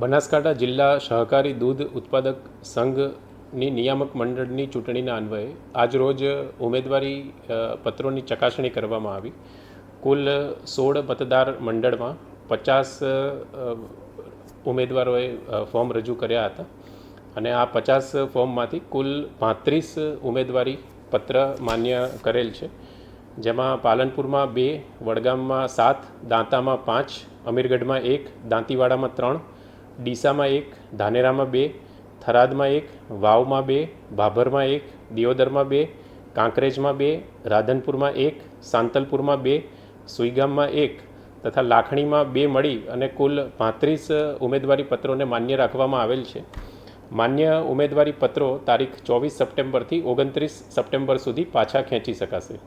બનાસકાંઠા જિલ્લા સહકારી દૂધ ઉત્પાદક સંઘની નિયામક મંડળની ચૂંટણીના અન્વયે આજરોજ ઉમેદવારી પત્રોની ચકાસણી કરવામાં આવી. કુલ સોળ મતદાર મંડળમાં પચાસ ઉમેદવારોએ ફોર્મ રજૂ કર્યા હતા અને આ પચાસ ફોર્મમાંથી કુલ પાંત્રીસ ઉમેદવારી પત્ર માન્ય કરેલ છે. જેમાં પાલનપુરમાં બે, વડગામમાં સાત, દાંતામાં પાંચ, અમીરગઢમાં એક, દાંતીવાડામાં ત્રણ ડીસામાં એક, ધાનેરામાં બે, થરાદમાં એક, વાવમાં બે ભાભરમાં એક, દિયોદરમાં બે, કાંકરેજમાં બે, રાધનપુરમાં એક, સાંતલપુરમાં બે, સુઈગામમાં એક તથા લાખણીમાં બે મળી અને કુલ પાંત્રીસ ઉમેદવારી પત્રોને માન્ય રાખવામાં આવેલ છે. માન્ય ઉમેદવારી પત્રો તારીખ ચોવીસ સપ્ટેમ્બરથી ઓગણત્રીસ સપ્ટેમ્બર સુધી પાછા ખેંચી શકાશે.